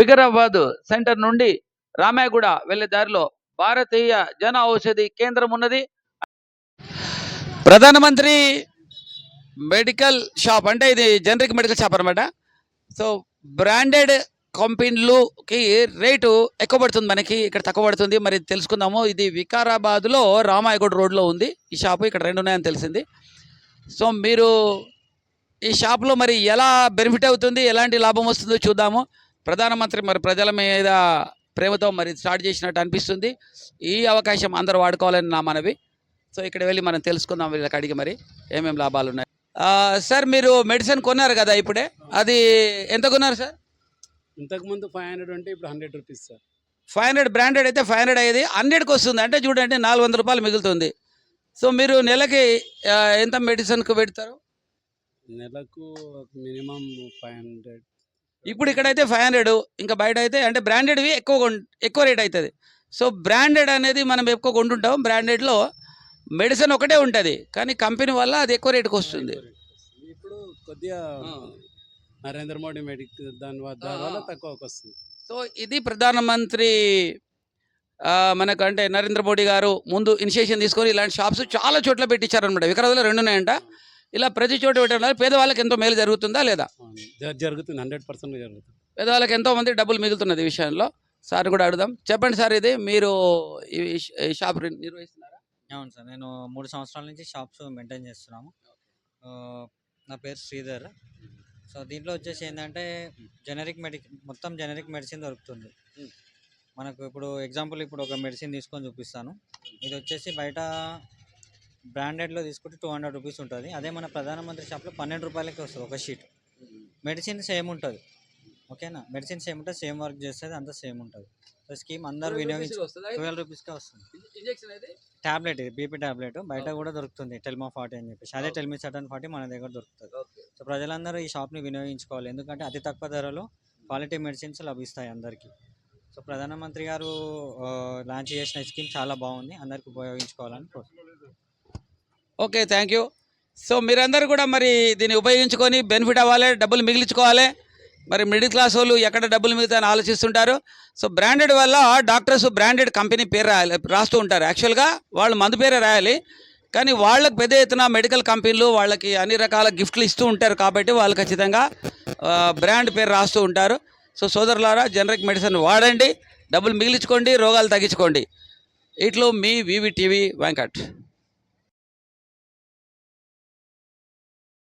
Vikarabad centre నుండి రామాయగూడ వెళ్ళే దారిలో భారతీయ జన ఔషధి కేంద్రం ఉన్నది. ప్రధానమంత్రి మెడికల్ షాప్ అంటే ఇది జనరిక్ మెడికల్ షాప్ అనమాట సో బ్రాండెడ్ కంపెనీలుకి రేటు ఎక్కువ పడుతుంది మనకి ఇక్కడ తక్కువ పడుతుంది. మరి తెలుసుకుందాము ఇది వికారాబాద్లో రామాయగూడ రోడ్లో ఉంది. ఈ షాపు ఇక్కడ రెండు ఉన్నాయని తెలిసింది. సో మీరు ఈ షాప్లో మరి ఎలా బెనిఫిట్ అవుతుంది ఎలాంటి లాభం వస్తుందో చూద్దాము. ప్రధానమంత్రి మరి ప్రజల మీద ప్రేమతో మరి స్టార్ట్ చేసినట్టు అనిపిస్తుంది. ఈ అవకాశం అందరూ వాడుకోవాలని నా మనవి. సో ఇక్కడ వెళ్ళి మనం తెలుసుకుందాం వీళ్ళకి అడిగి మరి ఏమేమి లాభాలు ఉన్నాయి. సార్ మీరు మెడిసిన్ కొన్నారు కదా ఇప్పుడే. అది ఎంత కొన్నారు సార్? ఇంతకుముందు ఫైవ్ హండ్రెడ్ ఉంటే ఇప్పుడు hundred rupees sir. Five hundred branded అయితే ఫైవ్ హండ్రెడ్ అయ్యేది. హండ్రెడ్కి వస్తుంది. అంటే చూడండి నాలుగు వందల రూపాయలు మిగులుతుంది. సో మీరు నెలకి ఎంత మెడిసిన్కి పెడతారు? నెలకు మినిమం ఫైవ్ హండ్రెడ్ ఇప్పుడు ఇక్కడైతే ఫైవ్ హండ్రెడ్ ఇంకా బయట అయితే అంటే బ్రాండెడ్వి ఎక్కువ ఎక్కువ రేట్ అవుతుంది సో బ్రాండెడ్ అనేది మనం ఎక్కువ కొంటుంటాం. బ్రాండెడ్లో మెడిసిన్ ఒకటే ఉంటుంది. కానీ కంపెనీ వల్ల అది ఎక్కువ రేటుకి వస్తుంది. ఇప్పుడు కొద్దిగా నరేంద్ర మోడీ మెడిక్ దాని వల్ల. తక్కువకి వస్తుంది. సో ఇది ప్రధానమంత్రి ఆ, మనకు అంటే నరేంద్ర మోడీ గారు ముందు ఇనిషియేషన్ తీసుకొని ఇలాంటి షాప్స్ చాలా చోట్ల పెట్టించారనమాట వికారాబాద్లో రెండు ఉన్నాయంట ఇలా ప్రతి చోట పెట్టడం పేదవాళ్ళకి ఎంతో మేలు జరుగుతుందా లేదా? జరుగుతుంది. హండ్రెడ్ పర్సెంట్ జరుగుతుంది. పేదవాళ్ళకి ఎంతో మంది డబ్బులు మిగులుతున్నది ఈ విషయంలో. సార్ కూడా అడుగుదాం. చెప్పండి సార్ ఇది. మీరు ఈ షాప్ని నిర్వహిస్తున్నారా? అవును సార్. నేను మూడు సంవత్సరాల నుంచి షాప్స్ మెయింటైన్ చేస్తున్నాము. నా పేరు శ్రీధర్. సో దీంట్లో వచ్చేసి ఏంటంటే జనరిక్ మెడి మొత్తం జనరిక్ మెడిసిన్ దొరుకుతుంది. మనకు ఇప్పుడు ఎగ్జాంపుల్ ఇప్పుడు ఒక మెడిసిన్ తీసుకొని చూపిస్తాను. ఇది వచ్చేసి బయట బ్రాండెడ్లో తీసుకుంటే టూ హండ్రెడ్ రూపీస్ ఉంటుంది. అదే మన ప్రధానమంత్రి షాప్లో పన్నెండు రూపాయలకి వస్తుంది ఒక షీట్. మెడిసిన్ సేమ్ ఉంటుంది. ఓకేనా? మెడిసిన్ సేమ్ ఉంటుంది సేమ్ వర్క్ చేస్తుంది అంతా సేమ్ ఉంటుంది. సో స్కీమ్ అందరు వినియోగించి ట్వెల్వ్ రూపీస్కే వస్తుంది. టాబ్లెట్ ఇది బీపీ టాబ్లెట్. బయట కూడా దొరుకుతుంది టెల్మా ఫార్టీ అని చెప్పేసి. అదే టెల్మీ సటన్ ఫార్టీ మన దగ్గర దొరుకుతుంది. సో ప్రజలందరూ ఈ షాప్ని వినియోగించుకోవాలి. ఎందుకంటే అతి తక్కువ ధరలో క్వాలిటీ మెడిసిన్స్ లభిస్తాయి అందరికీ. సో ప్రధానమంత్రి గారు లాంచ్ చేసిన స్కీమ్ చాలా బాగుంది. అందరికి ఉపయోగించుకోవాలని కోరుతున్నాను ఓకే థ్యాంక్ యూ సో మీరందరూ కూడా మరి దీన్ని ఉపయోగించుకొని బెనిఫిట్ అవ్వాలి డబ్బులు మిగిలించుకోవాలి. మరి మిడిల్ క్లాస్ వాళ్ళు ఎక్కడ డబ్బులు మిగులుతాయని ఆలోచిస్తుంటారు. సో బ్రాండెడ్ వల్ల డాక్టర్స్ బ్రాండెడ్ కంపెనీ పేరు రాయాలి రాస్తూ ఉంటారు. యాక్చువల్గా వాళ్ళు మందు పేరే రాయాలి. కానీ వాళ్ళకి పెద్ద ఎత్తున మెడికల్ కంపెనీలు వాళ్ళకి అన్ని రకాల గిఫ్ట్లు ఇస్తూ ఉంటారు కాబట్టి వాళ్ళు ఖచ్చితంగా బ్రాండ్ పేరు రాస్తూ ఉంటారు. సో సోదరులారా జనరిక్ మెడిసిన్ వాడండి డబ్బులు మిగిలించుకోండి రోగాలు తగ్గించుకోండి. ఇట్లో మీ వివి టీవీ వెంకట్.